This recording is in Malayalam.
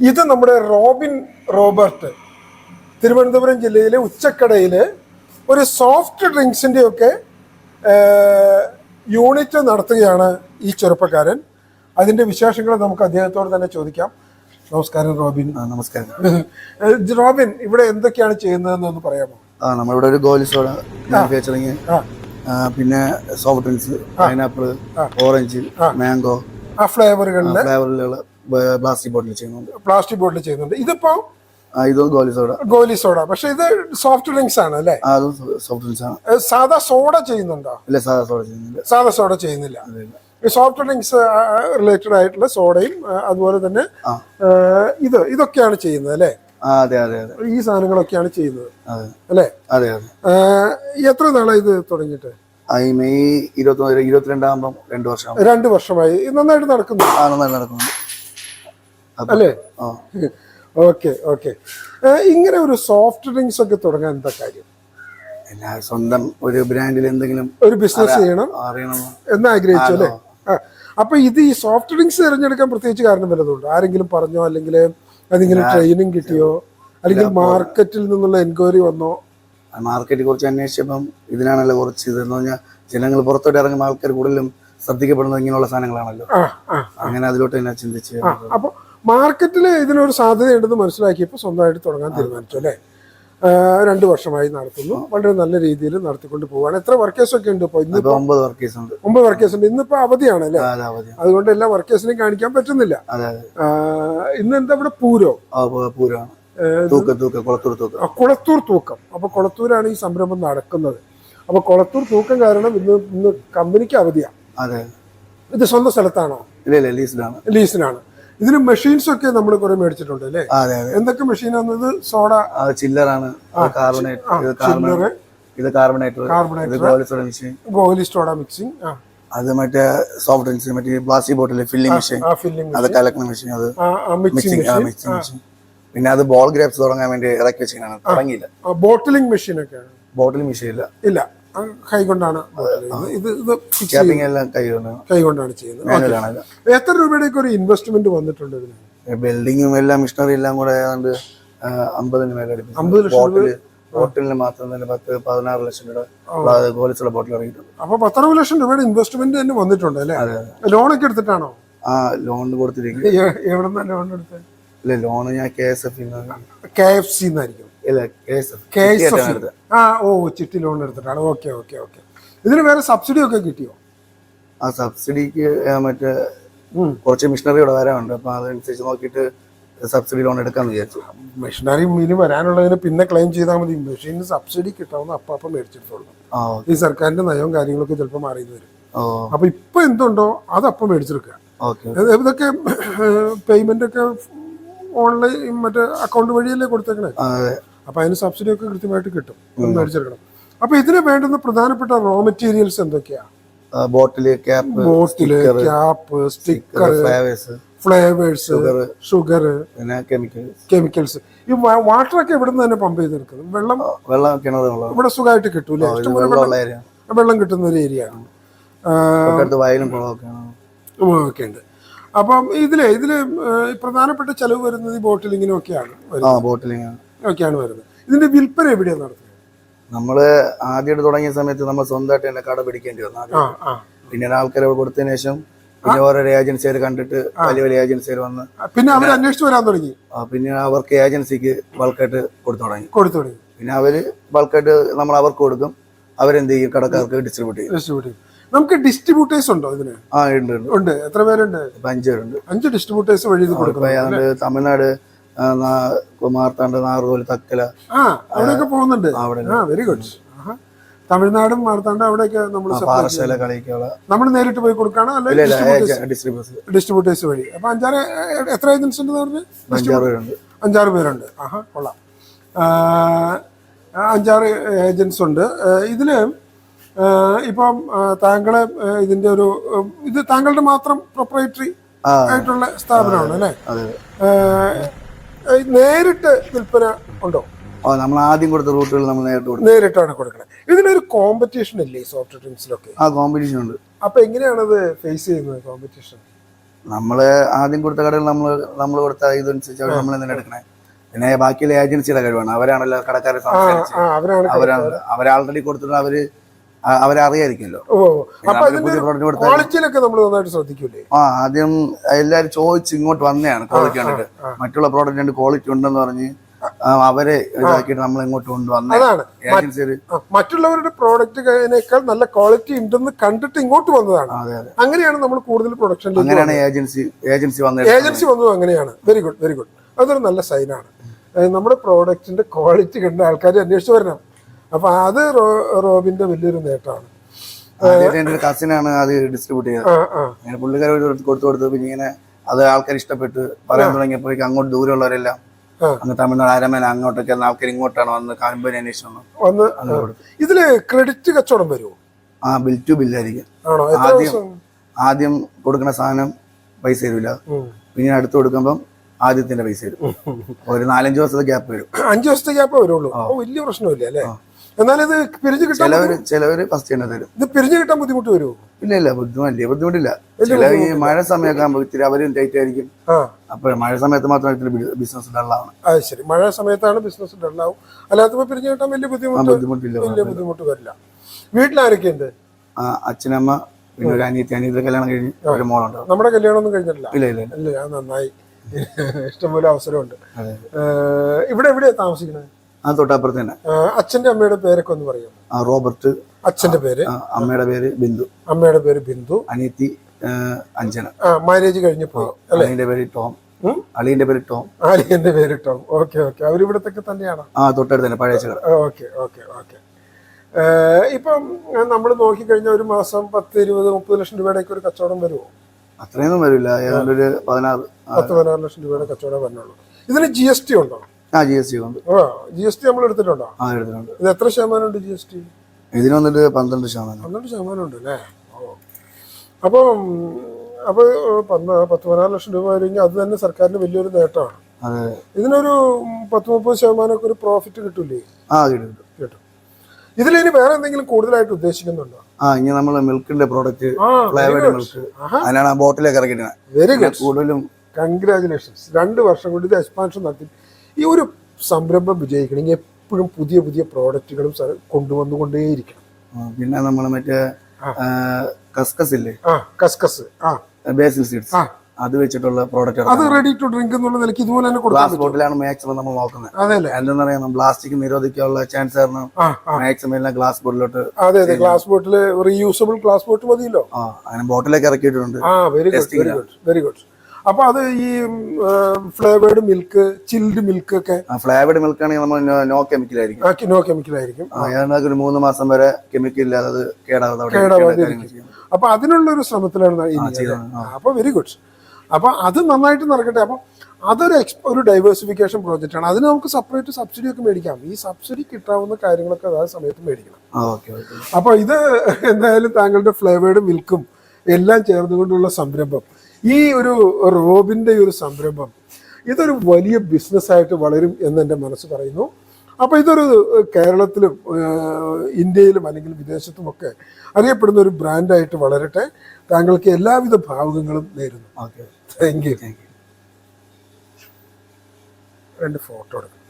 ഇത് നമ്മുടെ റോബിൻ റോബർട്ട് തിരുവനന്തപുരം ജില്ലയിലെ ഉച്ചക്കടയിൽ ഒരു സോഫ്റ്റ് ഡ്രിങ്ക്സിന്റെ ഒക്കെ യൂണിറ്റ് നടത്തുകയാണ് ഈ ചെറുപ്പക്കാരൻ. അതിന്റെ വിശേഷങ്ങൾ നമുക്ക് അദ്ദേഹത്തോട് തന്നെ ചോദിക്കാം. നമസ്കാരം റോബിൻ. നമസ്കാരം. റോബിൻ ഇവിടെ എന്തൊക്കെയാണ് ചെയ്യുന്നതെന്ന് ഒന്ന് പറയാമോ? ആ നമ്മളിവിടെ ഒരു ഗോലി സോഡ മാനുഫാക്ചറിങ് പിന്നെ soft drinks pineapple orange mango ആ ഫ്ലേവറുകളിൽ ഫ്ലേവറിലുള്ള പ്ലാസ്റ്റിക് ബോട്ടിൽ ചെയ്യുന്നുണ്ട്. പ്ലാസ്റ്റിക് ബോട്ടിൽ ചെയ്യുന്നുണ്ട്. ഇതിപ്പോ ഇതും ഗോലി സോഡ. ഗോലി സോഡ. പക്ഷെ ഇത് സോഫ്റ്റ് ഡ്രിങ്ക്സ് ആണ് അല്ലേ? അതും സോഫ്റ്റ് ഡ്രിങ്ക്സ് ആണ്. സാധാ സോഡ ചെയ്യുന്നുണ്ടോ? ഇല്ല സാധാ സോഡ ചെയ്യുന്നില്ല. സാധാ സോഡ ചെയ്യുന്നില്ല. സോഫ്റ്റ് ഡ്രിങ്ക്സ് റിലേറ്റഡ് ആയിട്ടുള്ള സോഡയും അതുപോലെ തന്നെ ഇത് ഇതൊക്കെയാണ് ചെയ്യുന്നത് അല്ലേ? അതെ അതെ അതെ. ഈ സാധനങ്ങളൊക്കെയാണ് ചെയ്യുന്നത്. അല്ലേ? അതെ അതെ. എത്ര നാളായി ഇത് തുടങ്ങിയിട്ട്? മെയ് ഇരുപത്തി ഇരുപത്തിരണ്ടാകുമ്പം രണ്ട് വർഷം രണ്ട് വർഷമായി. നന്നായിട്ട് നടക്കുന്നു ആ നന്നായിട്ട് നടക്കുന്നുണ്ട്. അപ്പൊ- അല്ലേ? Okay okay. ഇങ്ങനെ ഒരു സോഫ്റ്റ് ഡ്രിങ്ക്സ് ഒക്കെ തുടങ്ങാൻ എന്താ കാര്യം? എല്ലാ സ്വന്തം ഒരു ബ്രാൻഡിൽ എന്തെങ്കിലും ഒരു ബിസിനസ് ചെയ്യണം എന്ന് ആഗ്രഹിച്ചു അല്ലേ? അപ്പൊ ഇത് ഈ സോഫ്റ്റ് ഡ്രിങ്ക്സ് തിരഞ്ഞെടുക്കാൻ പ്രത്യേകിച്ച് കാരണം വല്ലതുകൊണ്ട് ആരെങ്കിലും പറഞ്ഞോ അല്ലെങ്കിൽ എന്തെങ്കിലും ട്രെയിനിങ് കിട്ടിയോ? അല്ലെങ്കിൽ മാർക്കറ്റിൽ നിന്നുള്ള എൻക്വയറി വന്നോ? മാർക്കറ്റിൽ കുറച്ച് അന്വേഷിച്ചപ്പം ഇതിനാണല്ലോ കുറച്ച് ഇതെന്ന് പറഞ്ഞാൽ ജനങ്ങൾ പുറത്തോട്ട് ഇറങ്ങുന്ന ആൾക്കാർ കൂടുതലും ശ്രദ്ധിക്കപ്പെടുന്നത് ഇങ്ങനെയുള്ള സാധനങ്ങളാണല്ലോ. അങ്ങനെ അതിലോട്ട് തന്നെ ചിന്തിച്ച് അപ്പൊ മാർക്കറ്റിൽ ഇതിനൊരു സാധ്യതയുണ്ടെന്ന് മനസ്സിലാക്കിയപ്പോൾ സ്വന്തമായിട്ട് തുടങ്ങാൻ തീരുമാനിച്ചു അല്ലേ? രണ്ടു വർഷമായി നടത്തുന്നു. വളരെ നല്ല രീതിയിൽ നടത്തിക്കൊണ്ട് പോവാണ്. എത്ര വർക്കേഴ്സ് ഒക്കെ ഉണ്ട് ഇപ്പോൾ ഇന്ന് ഒമ്പത് വർക്കേഴ്സ് ഉണ്ട്. ഒമ്പത് വർക്കേഴ്സ് ഉണ്ട്. ഇന്നിപ്പോ അവധിയാണ് അല്ലേ? അതുകൊണ്ട് എല്ലാ വർക്കേഴ്സിനെയും കാണിക്കാൻ പറ്റുന്നില്ല. ഇന്ന് എന്താ ഇവിടെ പൂരോ? പൂരമാണ്. കുളത്തൂർ തൂക്ക. അപ്പൊ കുളത്തൂരാണ് ഈ സംരംഭം നടക്കുന്നത്. അപ്പൊ കുളത്തൂർ തൂക്കം കാരണം ഇന്ന് ഇന്ന് കമ്പനിക്ക് അവധിയാണ് ഇത് സ്വന്തം സ്ഥലത്താണോ? ലീസിലാണ് ലീസിനാണ് ഇതിന് മെഷീൻസ് ഒക്കെ നമ്മൾ കുറെ മേടിച്ചിട്ടുണ്ട് അല്ലേ? അതെ അതെ. എന്തൊക്കെ മെഷീൻ ആണത് സോഡ? ചില്ലറാണ് കാർബണേറ്റ് ഇത് കാർബണേറ്റ് ഇത് carbonator carbonator machine goli soda mixing അത് മറ്റേ സോഫ്റ്റ് ഡ്രിങ്ക്സ് മറ്റേ പ്ലാസ്റ്റിക് ബോട്ടിൽ ഫില്ലിംഗ് മെഷീൻ അത് കലക്കുന്ന മെഷീൻ അത് മിക്സിംഗ് മിക്സിംഗ് മെഷീൻ പിന്നെ അത് ബോൾ ഗ്രേപ്സ് തുടങ്ങാൻ വേണ്ടി ഇറക്കി വെച്ചിരിക്കണാണ് തുടങ്ങിയില്ല ബോട്ടിലിംഗ് മെഷീൻ ഒക്കെ ബോട്ടിലിംഗ് മെഷീൻ ഇല്ല. ഇല്ല. കൈകൊണ്ടാണ് ഇത് ഇത് കൈകൊണ്ടാണ്. ചെയ്യുന്നത്. എത്ര രൂപയുടെയൊക്കെ ഒരു ഇൻവെസ്റ്റ്മെന്റ് വന്നിട്ടുണ്ട് ഇതിന്? ബിൽഡിങ്ങും എല്ലാം മിഷണറി എല്ലാം കൂടെ ഏതാണ്ട് അമ്പതിന് മേലെ. അമ്പത് ലക്ഷം ബോട്ടിലിന് മാത്രം തന്നെ പത്ത് പതിനാറ് ലക്ഷം രൂപ. പോലീസുള്ള ബോട്ടിൽ ഇറങ്ങിയിട്ടുണ്ട്. അപ്പൊ പത്തറുപത് ലക്ഷം രൂപയുടെ ഇൻവെസ്റ്റ്മെന്റ് തന്നെ വന്നിട്ടുണ്ട് അല്ലേ? ലോണൊക്കെ ലോൺ ഒക്കെ എടുത്തിട്ടാണോ? ആ ലോൺ കൊടുത്തിരിക്കും എവിടെ ലോൺ എടുത്തത്? ഇല്ല ലോൺ ഞാൻ K S F K F C എന്നായിരിക്കും ആ ഓ ചിട്ടി ലോൺ എടുത്തിട്ടാണ്. Okay okay okay. ഇതിന് വേറെ സബ്സിഡി ഒക്കെ കിട്ടിയോ? ആ സബ്സിഡിക്ക് മറ്റേ. കുറച്ച് മിഷണറി ഇവിടെ വരാനുണ്ട്. അപ്പൊ അതനുസരിച്ച് നോക്കിയിട്ട് സബ്സിഡി ലോൺ എടുക്കാന്ന് വിചാരിച്ചു. മെഷീനറി ഇനി വരാനുള്ളതിന് പിന്നെ ക്ലെയിം ചെയ്താൽ മതി. മെഷീനിന് സബ്സിഡി കിട്ടാവുന്ന അപ്പം അപ്പം മേടിച്ചെടുത്തോളൂ ഈ സർക്കാരിന്റെ നയവും കാര്യങ്ങളൊക്കെ ചിലപ്പോൾ മാറിയെന്ന് വരും. അപ്പൊ ഇപ്പൊ എന്തുണ്ടോ അത് അപ്പം മേടിച്ചെടുക്കുക. ഇതൊക്കെ പേയ്മെന്റ് ഒക്കെ ഓൺലൈൻ മറ്റേ അക്കൗണ്ട് വഴിയല്ലേ കൊടുത്തേക്കണേ? അതെ അപ്പൊ അതിന് സബ്സിഡി ഒക്കെ കൃത്യമായിട്ട് കിട്ടും. മേടിച്ചെടുക്കണം. അപ്പൊ ഇതിന് വേണ്ടുന്ന പ്രധാനപ്പെട്ട റോ മെറ്റീരിയൽസ് എന്തൊക്കെയാ? Bottle cap bottle cap sticker flavours sugar പിന്നെ കെമിക്കൽസ് കെമിക്കൽസ് ഈ വാട്ടർ ഒക്കെ ഇവിടെ നിന്ന് തന്നെ പമ്പ് ചെയ്തെടുക്കുന്നത്? വെള്ളം വെള്ളം ഇവിടെ സുഖമായിട്ട് കിട്ടൂലേ വെള്ളം കിട്ടുന്ന ഒരു ഏരിയ ആണ്. വയലും ഒക്കെ ഉണ്ട്. അപ്പം ഇതിലെ ഇതിൽ പ്രധാനപ്പെട്ട ചെലവ് വരുന്നത് ഈ ബോട്ടിലിങ്ങിനും ഒക്കെയാണ് ആ വരുന്നത്. ബോട്ടിലിങ് ഒക്കെയാണ് വരുന്നത്. ഇതിന്റെ വിൽപ്പന എവിടെയാണ് നടത്തുന്നത്? നമ്മൾ ആദ്യമായിട്ട് തുടങ്ങിയ സമയത്ത് നമ്മൾ സ്വന്തമായിട്ട് തന്നെ കട പിടിക്കേണ്ടി വന്നു. ആദ്യം. ആ. പിന്നീട് ആൾക്കാരെ കൊടുത്തതിന് ശേഷം പിന്നെ ഓരോരോ ഏജൻസികൾ കണ്ടിട്ട് വലിയ വലിയ ഏജൻസികൾ വന്ന് പിന്നെ അവർ അന്വേഷിച്ചു വരാൻ തുടങ്ങി? പിന്നെ അവർക്ക് ഏജൻസിക്ക് ബൾക്കായിട്ട് കൊടുത്തു തുടങ്ങി. കൊടുത്തു തുടങ്ങി. പിന്നെ അവർ ബൾക്കായിട്ട് നമ്മൾ അവർക്ക് കൊടുക്കും. അവരെന്ത് ചെയ്യും? കടക്കാർക്ക് ഡിസ്ട്രിബ്യൂട്ട് ചെയ്യും. ഡിസ്ട്രിബ്യൂട്ട് ചെയ്യും. നമുക്ക് ഡിസ്ട്രിബ്യൂട്ടേഴ്സ് ഉണ്ടോ ഇതിന്? ആ ഉണ്ട് ഉണ്ട്. എത്ര പേരുണ്ട്? അഞ്ച് പേരുണ്ട്. അഞ്ച് ഡിസ്ട്രിബ്യൂട്ടേഴ്സ് വഴി തമിഴ്നാട് മാർത്താണ്ട് നാറുകോൽ തക്കല. ആ അവിടെയൊക്കെ പോകുന്നുണ്ട്. അവിടെ ആ വെരി ഗുഡ് തമിഴ്നാടും മാർത്താണ്ട് അവിടെയൊക്കെ നമ്മൾ പാറശാല കളിക്കുള്ള നമ്മൾ നേരിട്ട് പോയി കൊടുക്കാണോ? അല്ലെങ്കിൽ ഡിസ്ട്രിബ്യൂട്ടേഴ്സ് വഴി. അപ്പൊ അഞ്ചാറ് എത്ര ഏജൻസ് ഉണ്ട് പറഞ്ഞു അഞ്ചാറ് പേരുണ്ട്. അഞ്ചാറ് പേരുണ്ട്. ആഹാ കൊള്ളാം. അഞ്ചാറ് ഏജൻസ് ഉണ്ട്. ഇതിൽ ഇപ്പം താങ്കളെ ഇതിന്റെ ഒരു ഇത് താങ്കളുടെ മാത്രം പ്രൊപ്പറേറ്ററി ആയിട്ടുള്ള സ്ഥാപനമാണ് അല്ലേ? നേരിട്ട് വിൽപ്പന ഉണ്ടോ? നമ്മൾ ആദ്യം കൊടുത്ത റൂട്ടുകൾ നമ്മൾ നേരിട്ട് കൊടുത്തു നേരിട്ടാണ് കൊടുക്കുന്നത് ഇതിനൊരു കോമ്പറ്റീഷൻ ഇല്ലേ സോഫ്റ്റ് ഡ്രിങ്ക്സിലൊക്കെ ആ കോമ്പറ്റീഷൻ ഉണ്ട്. അപ്പൊ എങ്ങനെയാണത് ഫേസ് ചെയ്യുന്നത് കോമ്പറ്റീഷൻ നമ്മൾ ആദ്യം കൊടുത്ത കടകൾ നമ്മൾ നമ്മൾ കൊടുത്ത ഇതനുസരിച്ച് അവർ നമ്മൾ തന്നെ എടുക്കണേ. പിന്നെ ബാക്കിയുള്ള ഏജൻസിയുടെ കഴിവാണ്. അവരാണല്ലോ കടക്കാരെ അവരാണ് അവർ ആൾറെഡി കൊടുത്തിട്ട് അവർ ആ- അവരെ അറിയായിരിക്കുമല്ലോ. ഓ അപ്പൊ നമ്മൾ അതിന്റെ പുതിയ പ്രോഡക്റ്റ് കൊടുത്താൽ ക്വാളിറ്റിയിലൊക്കെ നമ്മൾ നന്നായിട്ട് ശ്രദ്ധിക്കൂലേ? ആ ആദ്യം എല്ലാരും ചോദിച്ച് ഇങ്ങോട്ട് വന്നതാണ് ക്വാളിറ്റി കണ്ടിട്ട്. മറ്റുള്ള പ്രോഡക്റ്റ് രണ്ട് ക്വാളിറ്റി ഉണ്ടെന്ന് പറഞ്ഞ് അവരെ ഇതാക്കിയിട്ട് നമ്മൾ ഇങ്ങോട്ട് കൊണ്ടുവന്ന മറ്റുള്ളവരുടെ പ്രോഡക്റ്റിനേക്കാൾ നല്ല ക്വാളിറ്റി ഉണ്ടെന്ന് കണ്ടിട്ട് ഇങ്ങോട്ട് വന്നതാണ്. അങ്ങനെയാണ് നമ്മൾ കൂടുതൽ പ്രൊഡക്ഷൻ അങ്ങനെയാണ് ഏജൻസി ഏജൻസി വന്നത്. ഏജൻസി വന്നത് അങ്ങനെയാണ്. വെരി ഗുഡ് വെരി ഗുഡ് അതൊരു നല്ല സൈനാണ് നമ്മുടെ പ്രോഡക്റ്റിന്റെ ക്വാളിറ്റി കണ്ട ആൾക്കാർ അന്വേഷിച്ച് വരണം. അപ്പൊ അത് റോബിന്റെ വലിയൊരു നേട്ടമാണ്. ആദ്യമായിട്ട് എന്റെ ഒരു കസിനാണ് അത് ഡിസ്ട്രിബ്യൂട്ട് ചെയ്തത്. അങ്ങനെ പുള്ളിക്കാർ കൊടുത്തു കൊടുത്തു പിന്നെ ഇങ്ങനെ അത് ആൾക്കാർ ഇഷ്ടപ്പെട്ട്. പറയാൻ തുടങ്ങിയപ്പോഴേക്കും അങ്ങോട്ട് ദൂരമുള്ളവരെല്ലാം. അങ്ങ് തമിഴ്നാട് ആരമേന അങ്ങോട്ടൊക്കെ ആൾക്കാർ ഇങ്ങോട്ടാണ് വന്ന് കമ്പനി അന്വേഷിച്ചു വന്ന്. ഇതിൽ ക്രെഡിറ്റ് കച്ചവടം വരുമോ ആ ബിൽ ടു ബില്ലായിരിക്കും ആദ്യം ആദ്യം കൊടുക്കുന്ന സാധനം പൈസ തരില്ല പിന്നെ അടുത്ത് കൊടുക്കുമ്പം ആദ്യത്തിന്റെ പൈസ തരും. ഒരു നാലഞ്ച് ദിവസത്തെ ഗ്യാപ്പ് വരും. അഞ്ചു ദിവസത്തെ ഗ്യാപ്പ് വരുള്ളൂ. വലിയ പ്രശ്നമില്ല അല്ലേ? എന്നാൽ ഇത് പിരിഞ്ഞു കിട്ടാൻ ചിലവര് ചിലവര് ഫസ്റ്റ് തന്നെ തരും ഇത് പിരിഞ്ഞു കിട്ടാൻ ബുദ്ധിമുട്ട് വരുമോ ഇല്ല ഇല്ല ബുദ്ധിമുട്ടില്ല. ബുദ്ധിമുട്ടില്ല ചില ഈ മഴ സമയമൊക്കെ ആകുമ്പോൾ ഇത്തിരി അവരും ടൈറ്റ് ആയിരിക്കും. അപ്പോൾ മഴ സമയത്ത് മാത്രം ഇത്തിരി ബിസിനസ് ഡള്ളാണ് അത് ശരി. മഴ സമയത്താണ് ബിസിനസ് ഡള്ളാവും അല്ലാത്തപ്പോൾ പിരിഞ്ഞു കിട്ടാൻ വലിയ ബുദ്ധിമുട്ട് ബുദ്ധിമുട്ടില്ല വലിയ ബുദ്ധിമുട്ട് വരില്ല. വീട്ടിലാരൊക്കെയുണ്ട്? ആ അച്ഛനമ്മ പിന്നെ ഒരു അനിയത്തി. അനിയത്തി കല്യാണം കഴിഞ്ഞ് ഒരു മോളുണ്ട്. നമ്മുടെ കല്യാണം ഒന്നും കഴിഞ്ഞിട്ടില്ല? ഇല്ല ഇല്ല ഇല്ല. നന്നായി. ഇഷ്ടംപോലെ അവസരമുണ്ട്. ഇവിടെ എവിടെയാണ് താമസിക്കുന്നത് ആ തൊട്ടപ്പുറത്ത് തന്നെ. അച്ഛന്റെ അമ്മയുടെ പേരൊക്കെ ഒന്ന് പറയാം ആ റോബർട്ട് അച്ഛന്റെ പേര്? അമ്മയുടെ പേര് ബിന്ദു. അമ്മയുടെ പേര് ബിന്ദു. അനിയത്തി അഞ്ജന. മാരേജ് കഴിഞ്ഞ് പോയി അളിയന്റെ പേര് ടോം? അളിയന്റെ പേര് ടോം. അളിയന്റെ പേര് ടോം. Okay okay. അവരിവിടത്തൊക്കെ തന്നെയാണോ? ആ തൊട്ടടുത്ത് തന്നെ പഴയ ഓക്കെ ഓക്കെ ഓക്കെ. ഇപ്പം നമ്മൾ നോക്കിക്കഴിഞ്ഞാൽ ഒരു മാസം പത്ത് ഇരുപത് മുപ്പത് ലക്ഷം രൂപയുടെ ഒരു കച്ചവടം വരുമോ? അത്രയൊന്നും വരില്ല. ഏതാണ്ട് ഒരു പതിനാറ് പത്ത് പതിനാറ് ലക്ഷം രൂപയുടെ കച്ചവടം വരുന്നുള്ളൂ ഇതിന് ജി എസ് ടി ഉണ്ടോ? ആ ജി എസ് ടി ഉണ്ട്. ജി എസ് ടി നമ്മൾ എടുത്തിട്ടുണ്ടോ? ആ എടുത്തിട്ടുണ്ട്. ഇത് എത്ര ശതമാനം ഉണ്ട് ജി എസ് ടി ഇതിന് വന്നിട്ട് പന്ത്രണ്ട് ശതമാനം പന്ത്രണ്ട് ശതമാനം ഉണ്ട് അല്ലേ അപ്പോൾ പന്ത പത്ത് പതിനാല് ലക്ഷം രൂപ കഴിഞ്ഞാൽ അത് തന്നെ സർക്കാരിന് വലിയൊരു നേട്ടമാണ്. അതെ. ഇതിനൊരു പത്ത് മുപ്പത് ശതമാനമൊക്കെ ഒരു പ്രോഫിറ്റ് കിട്ടൂലേ? ആ കിട്ടും കിട്ടും. ഇതിലിനി വേറെ എന്തെങ്കിലും കൂടുതലായിട്ട് ഉദ്ദേശിക്കുന്നുണ്ടോ? ആ ഇനി നമ്മൾ മിൽക്കിന്റെ പ്രോഡക്റ്റ് ഫ്ലേവേഡ് മിൽക്ക് അതിനാണ് ആ ബോട്ടിലേക്ക് ഇറക്കിയിട്ടുണ്ട് വെരി ഗുഡ് കൂടുതലും കൺഗ്രാചുലേഷൻസ് രണ്ട് വർഷം കൊണ്ട് ഇത് എക്സ്പാൻഷൻ നടത്തി. ഈ ഒരു സംരംഭം വിജയിക്കണമെങ്കിൽ എപ്പോഴും പുതിയ പുതിയ പ്രോഡക്റ്റുകളും കൊണ്ടുവന്നുകൊണ്ടേയിരിക്കണം. പിന്നെ നമ്മൾ മറ്റേ കസ്കസ് ഇല്ലേ? ആ കസ്കസ് ബേസിൽ സീഡ്സ്. അത് വെച്ചിട്ടുള്ള പ്രോഡക്റ്റ് അത് റെഡി ടു ഡ്രിങ്ക് എന്നുള്ള നിലയ്ക്ക് ഇതുപോലെ തന്നെ ഗ്ലാസ് ബോട്ടിലാണ് മാക്സിമം നമ്മൾ നോക്കുന്നത്. അതെ അല്ലേ എന്തെന്ന് പറയാം പ്ലാസ്റ്റിക് നിരോധിക്കാനുള്ള ചാൻസ് കാരണം ആ ആ. മാക്സിമം എല്ലാം ഗ്ലാസ് ബോട്ടിലോട്ട് അതെ അതെ. Glass bottle reusable glass bottle മതിയല്ലോ. ആ അങ്ങനെ ബോട്ടിലേക്ക് ഇറക്കിയിട്ടുണ്ട്. ആ very good very good very good അപ്പൊ അത് ഈ ഫ്ലേവേർഡ് മിൽക്ക് ചിൽഡ് മിൽക്ക് ഒക്കെ ഫ്ലേവേഡ് മിൽക്ക് ആണെങ്കിൽ നമ്മൾ നോ കെമിക്കൽ ആയിരിക്കും. നോ കെമിക്കൽ ആയിരിക്കും. ഏതാണ്ട് ഒരു മൂന്ന് മാസം വരെ കെമിക്കൽ ഇല്ലാതെ കേടാവാതെ. അപ്പൊ അതിനുള്ള ഒരു ശ്രമത്തിലാണ് അപ്പൊ വെരി ഗുഡ് അപ്പൊ അത് നന്നായിട്ട് നടക്കട്ടെ. അപ്പൊ അതൊരു ഒരു ഡൈവേഴ്സിഫിക്കേഷൻ പ്രോജക്റ്റ് ആണ്. അതിന് നമുക്ക് സെപ്പറേറ്റ് സബ്സിഡി ഒക്കെ മേടിക്കാം. ഈ സബ്സിഡി കിട്ടാവുന്ന കാര്യങ്ങളൊക്കെ അതായത് സമയത്ത് മേടിക്കണം. അപ്പൊ ഇത് എന്തായാലും താങ്കളുടെ ഫ്ലേവേർഡ് മിൽക്കും എല്ലാം ചേർന്നുകൊണ്ടുള്ള സംരംഭം. ഈ ഒരു റോബിന്റെ ഒരു സംരംഭം ഇതൊരു വലിയ ബിസിനസ്സായിട്ട് വളരും എന്നെന്റെ മനസ്സ് പറയുന്നു. അപ്പോൾ ഇതൊരു കേരളത്തിലും ഇന്ത്യയിലും അല്ലെങ്കിൽ വിദേശത്തുമൊക്കെ അറിയപ്പെടുന്ന ഒരു ബ്രാൻഡായിട്ട് വളരട്ടെ. താങ്കൾക്ക് എല്ലാവിധ ഭാവുകങ്ങളും നേരുന്നു. Okay. Thank you thank you രണ്ട് ഫോട്ടോ എടുക്കും.